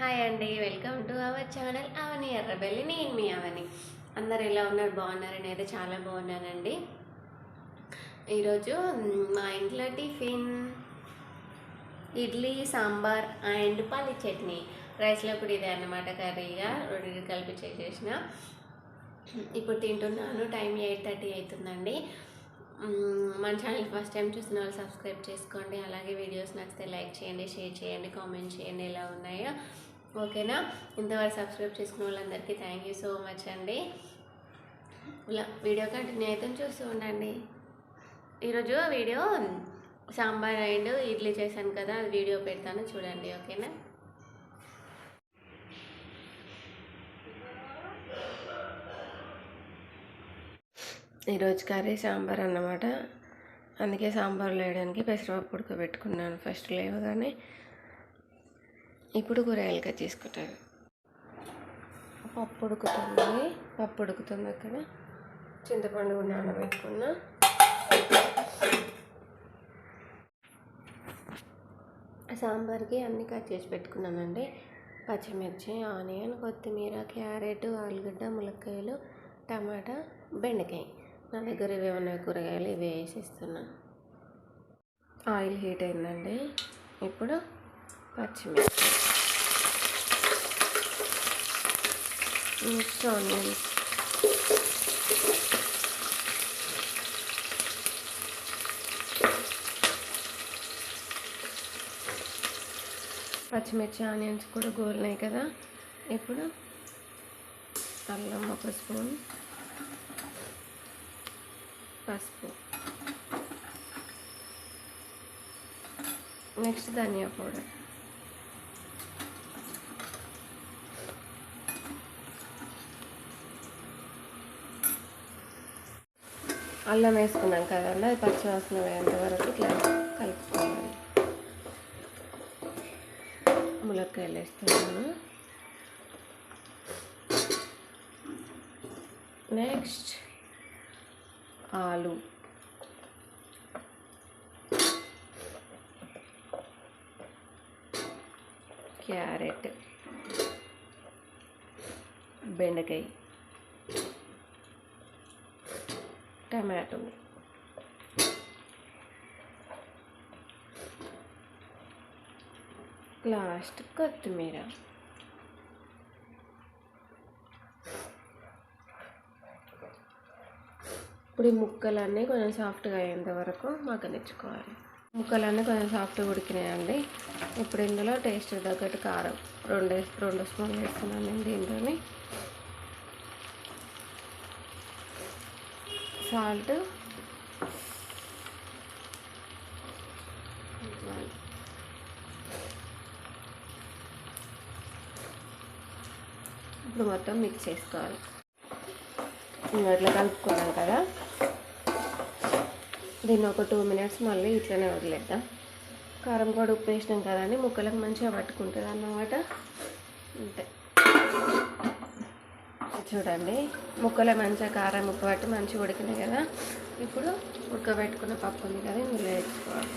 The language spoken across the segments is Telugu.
హాయ్ అండి welcome to our channel Avani Errabelli నేను మీ అవని అందరు ఎలా ఉన్నారు? బాగున్నారని అయితే చాలా బాగున్నానండి. ఈరోజు మా ఇంట్లో టిఫిన్ ఇడ్లీ సాంబార్ అండ్ పల్లి చట్నీ. రైస్లో కూడా ఇదే అన్నమాట కర్రీగా రెండు కలిపి చేసేసిన. ఇప్పుడు తింటున్నాను టైం ఎయిట్ థర్టీ అవుతుందండి. మన ఛానల్ ఫస్ట్ టైం చూసిన వాళ్ళు సబ్స్క్రైబ్ చేసుకోండి. అలాగే వీడియోస్ నచ్చితే లైక్ చేయండి షేర్ చేయండి కామెంట్ చేయండి ఎలా ఉన్నాయో. ఓకేనా? ఇంతవరకు సబ్స్క్రైబ్ చేసుకున్న వాళ్ళందరికీ థ్యాంక్ యూ సో మచ్ అండి. ఇలా వీడియో కంటిన్యూ అయితే చూస్తూ ఉండండి. ఈరోజు వీడియో సాంబార్ అండ్ ఇడ్లీ చేశాను కదా అది వీడియో పెడతాను చూడండి ఓకేనా? ఈరోజు కర్రీ సాంబార్ అన్నమాట. అందుకే సాంబార్ వేయడానికి పెసరపప్పు ఉడకబెట్టుకున్నాను. ఫస్ట్ లేవగానే ఇప్పుడు కూరగాయలు కట్ చేసుకుంటారు పప్పు ఉడుకుతుంది పప్పు ఉడుకుతుంది అక్కడ. చింతపండు నానబెట్టుకున్న సాంబార్కి అన్నీ కట్ చేసి పెట్టుకున్నానండి. పచ్చిమిర్చి ఆనియన్ కొత్తిమీర క్యారెట్ ఆలుగడ్డ ములక్కాయలు టమాటా బెండకాయ. నా దగ్గర ఇవి ఉన్నాయి కూరగాయలు ఇవి వేసేస్తున్నా. ఆయిల్ హీట్ అయిందండి. ఇప్పుడు పచ్చిమిర్చి. నెక్స్ట్ ఆనియన్స్ పచ్చిమిర్చి ఆనియన్స్ కూడా గోలినాయి కదా? ఇప్పుడు అల్లం ఒక స్పూన్ పసుపు. Next dhania powder. అల్లం వేసుకున్నాం కదండి. అది పచ్చి వాసన వేయంత వరకు ఇట్లా కలుపుకోవాలి. ములక్కాయలు వేస్తున్నాను. నెక్స్ట్ ఆలు. క్యారెట్. బెండకాయ. టమాటో లాస్ట్ కొత్తిమీర. ఇప్పుడు ఈ ముక్కలన్నీ కొంచెం సాఫ్ట్గా అయ్యేంత వరకు మగ్గనిచ్చుకోవాలి ముక్కలన్నీ కొంచెం సాఫ్ట్గా ఉడికినాయండి. ఇప్పుడు ఇందులో టేస్ట్ తగ్గట్టు కారం. రెండు రెండు స్పూన్లు వేస్తున్నాను దీంట్లోని సాల్ట్. ఇప్పుడు మొత్తం మిక్స్ చేసుకోవాలి. ఇంకా ఇట్లా కలుపుకున్నాం కదా. దీన్ని ఒక టూ మినిట్స్ మళ్ళీ ఇట్లనే వదిలేద్దాం. కారం కూడా ఉప్పు వేసినాం కదా అని ముక్కలకు మంచిగా పట్టుకుంటుంది అన్నమాట. అంతే. చూడండి. ముక్కలో మంచిగా కారం ఉప్పు పట్టి మంచిగా ఉడికినాయి కదా. ఇప్పుడు ఉడకబెట్టుకున్న పప్పు ఉంది కదా ఇందులో వేసుకోవాలి.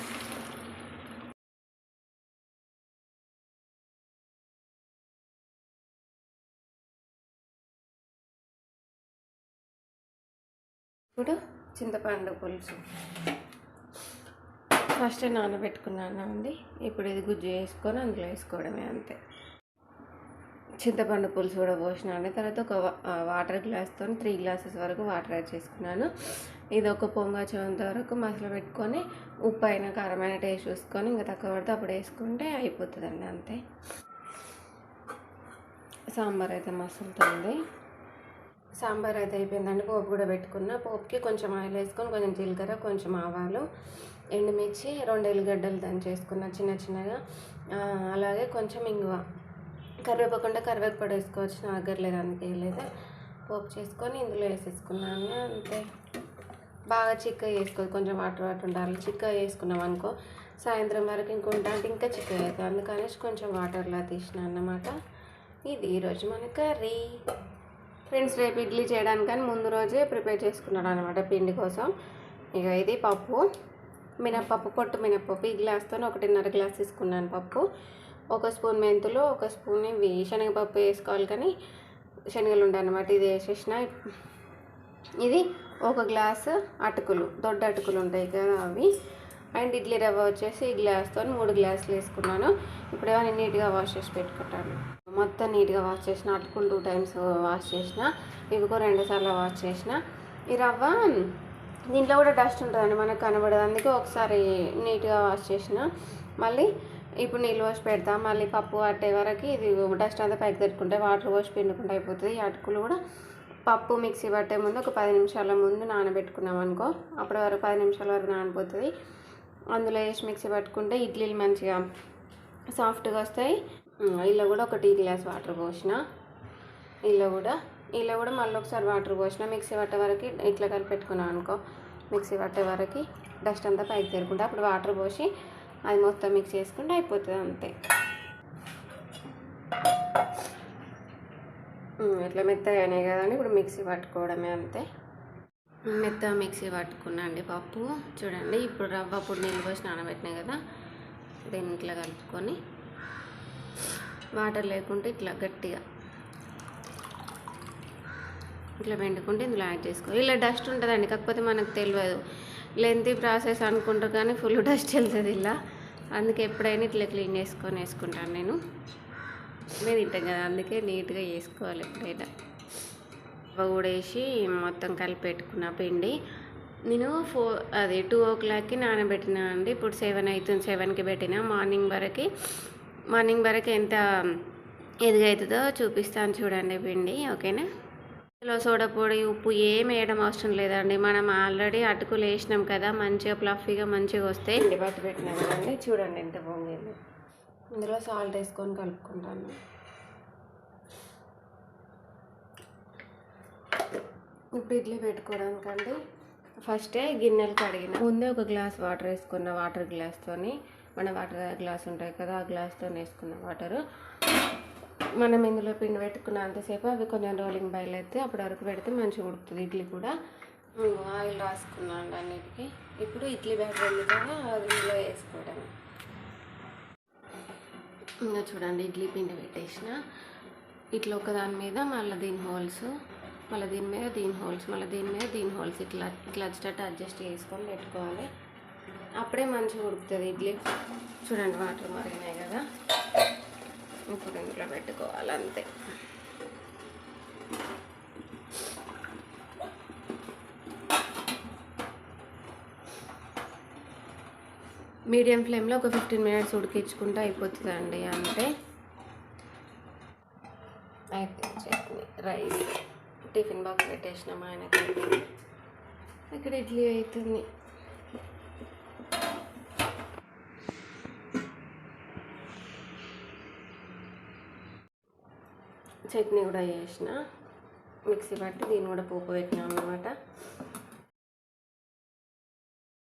ఇప్పుడు చింతపండు పులుసు. ఫస్ట్ నానబెట్టుకున్నాను అండి. ఇప్పుడు ఇది గుజ్జు వేసుకొని అందులో వేసుకోవడమే అంతే. చింతపండు పులుసు కూడా పోసినాను. తర్వాత ఒక వాటర్ గ్లాస్తో త్రీ గ్లాసెస్ వరకు వాటర్ యాడ్ చేసుకున్నాను. ఇది ఒక పొంగ వచ్చేంత వరకు మసాలా పెట్టుకొని ఉప్పు అయిన కారమైన టేస్ట్ చూసుకొని ఇంకా తక్కువ పడితే అప్పుడు వేసుకుంటే అయిపోతుందండి అంతే. సాంబార్ అయితే మసులుతుంది. సాంబార్ అయితే అయిపోయిందండి. పోపు కూడా పెట్టుకున్న. పోపుకి కొంచెం ఆయిల్ వేసుకొని కొంచెం జీలకర్ర కొంచెం ఆవాలు ఎండుమిర్చి రెండు ఎల్లిగడ్డలు దంచేసుకున్న చిన్న చిన్నగా. అలాగే కొంచెం ఇంగువ. కరివేపాకు ఉంటే కరివేపాకు కూడా వేసుకోవచ్చు. నా దగ్గర లేదు అందుకే లేదా. పోపు చేసుకొని ఇందులో వేసేసుకున్నాను. అంతే. బాగా చిక్కగా వేసుకోవాలి. కొంచెం వాటర్ వాటర్ ఉండాలి. చిక్కగా వేసుకున్నాం అనుకో సాయంత్రం వరకు ఇంకుంటా అంటే ఇంకా చిక్క అవుతుంది. అందుకనేసి కొంచెం వాటర్లా తీసిన అన్నమాట. ఇది ఈరోజు మన కర్రీ. ఫ్రెండ్స్ రేపు ఇడ్లీ చేయడానికని ముందు రోజే ప్రిపేర్ చేసుకున్నాడు అనమాట పిండి కోసం. ఇక ఇది పప్పు. మినప్పప్పు పొట్టు మినప్పప్పు. ఈ గ్లాస్తో ఒకటిన్నర గ్లాస్ తీసుకున్నాను పప్పు. ఒక స్పూన్ మెంతులు ఒక స్పూన్ ఇవి శనగపప్పు వేసుకోవాలి కానీ శనగలు ఉంటాయి అన్నమాట ఇది వేసేసిన. ఇది ఒక గ్లాసు అటుకులు దొడ్డ అటుకులు ఉంటాయి కదా అవి. అండ్ ఇడ్లీ రవ్వ వచ్చేసి ఈ గ్లాస్తో మూడు గ్లాసులు వేసుకున్నాను. ఇప్పుడు ఏమైనా నీట్గా వాష్ చేసి పెట్టుకుంటాను. మొత్తం నీట్గా వాష్ చేసిన అటుకులు టూ టైమ్స్ వాష్ చేసిన ఇవి కూడా రెండుసార్లు వాష్ చేసిన. ఈ రవ్వ దీంట్లో కూడా డస్ట్ ఉంటుందండి మనకు కనబడదు. అందుకే ఒకసారి నీట్గా వాష్ చేసిన. మళ్ళీ ఇప్పుడు నీళ్ళు పోసి పెడతాం. మళ్ళీ పప్పు పట్టే వరకు ఇది డస్ట్ అంతా పైకి తెచ్చుకుంటే వాటర్ పోసి పిండుకుంటే అయిపోతుంది. అటుకులు కూడా పప్పు మిక్సీ పట్టే ముందు ఒక పది నిమిషాల ముందు నానబెట్టుకున్నాం అనుకో అప్పటి వరకు పది నిమిషాల వరకు నానిపోతుంది అందులో వేసి మిక్సీ పట్టుకుంటే ఇడ్లీలు మంచిగా సాఫ్ట్గా వస్తాయి. ఇలా కూడా ఒక టీ గ్లాస్ వాటర్ పోసిన ఇలా కూడా ఇలా కూడా మళ్ళీ ఒకసారి వాటర్ పోసిన మిక్సీ పట్టే వరకు ఇట్లా కలిపి అనుకో మిక్సీ పట్టే వరకు డస్ట్ అంతా పైకి తెరుకుంటే అప్పుడు వాటర్ పోసి అది మొత్తం మిక్స్ చేసుకుంటే అయిపోతుంది అంతే. ఇట్లా మెత్తగానే అయినాయి కదండి ఇప్పుడు మిక్సీ పట్టుకోవడమే అంతే. మెత్తగా మిక్సీ పట్టుకున్నా అండి పప్పు. చూడండి ఇప్పుడు రవ్వ పొడి నీళ్ళు పోసి నానబెట్టినాయి కదా దీన్ని ఇట్లా కలుపుకొని వాటర్ లేకుంటే ఇట్లా గట్టిగా ఇట్లా వెండుకుంటే ఇందులో యాడ్ చేసుకో. ఇలా డస్ట్ ఉంటుందండి కాకపోతే మనకు తెలియదు. లెంతీ ప్రాసెస్ అనుకుంటారు కానీ ఫుల్ డస్ట్ వెళ్తుంది ఇలా. అందుకే ఎప్పుడైనా ఇట్లా క్లీన్ చేసుకొని వేసుకుంటాను నేను. మేము తింటాం కదా అందుకే నీట్గా వేసుకోవాలి ఎప్పుడైనా. రవ్వ కూడా వేసి మొత్తం కలిపి పెట్టుకున్న పిండి. నేను ఫోర్ అది టూ ఓ క్లాక్కి నానబెట్టినా అండి. ఇప్పుడు సెవెన్ అవుతుంది సెవెన్కి పెట్టిన. మార్నింగ్ వరకు మార్నింగ్ వరకు ఎంత ఎదుగవుతుందో చూపిస్తాను చూడండి పిండి ఓకేనా? ఇందులో సోడా పొడి ఉప్పు ఏం వేయడం అవసరం లేదండి. మనం ఆల్రెడీ అటుకులు వేసినాం కదా మంచిగా ప్లఫీగా మంచిగా వస్తాయి పిండి పెట్టినాం కదండి. చూడండి ఎంత బాగుంది ఇందులో సాల్ట్ వేసుకొని కలుపుకుంటాను. ఇప్పుడు ఇడ్లీ పెట్టుకోవడానికండి. ఫస్టే గిన్నెలు కడిగిన ముందే ఒక గ్లాస్ వాటర్ వేసుకున్న వాటర్ గ్లాస్తోని మన వాటర్ గ్లాస్ ఉంటాయి కదా ఆ గ్లాస్తో వేసుకున్న వాటరు మనం ఇందులో పిండి పెట్టుకున్నంతసేపు అవి కొంచెం రోలింగ్ బయలు అయితే అప్పటి వరకు పెడితే మంచిగా ఉడుకుతుంది ఇడ్లీ కూడా. ఆయిల్ రాసుకున్నాను అన్నిటికీ. ఇప్పుడు ఇడ్లీ బ్యాటర్ అది ఇందులో వేసుకోవడం ఇంకా చూడండి ఇడ్లీ పిండి పెట్టేసిన. ఇట్లా ఒక దాని మీద మళ్ళీ దీని హోల్స్ మళ్ళీ దీని మీద దీని హోల్స్ మళ్ళీ దీని మీద దీని హోల్స్ ఇట్లా ఇట్లా వచ్చేటట్టు అడ్జస్ట్ చేసుకొని పెట్టుకోవాలి. అప్పుడే మంచిగా ఉడుకుతుంది ఇడ్లీ. చూడండి వాటర్ మరిగినాయి కదా. ఇప్పుడు ఇంట్లో పెట్టుకోవాలి అంతే మీడియం ఫ్లేమ్లో ఒక ఫిఫ్టీన్ మినిట్స్ ఉడికించుకుంటే అయిపోతుందండి అంతే. అయితే చట్నీ రైస్ టిఫిన్ బాక్స్ పెట్టేసినాం ఆయనకి. ఇక్కడ ఇడ్లీ అవుతుంది చట్నీ కూడా చేసిన. మిక్సీ పట్టి దీన్ని కూడా పోపు పెట్టినాం అనమాట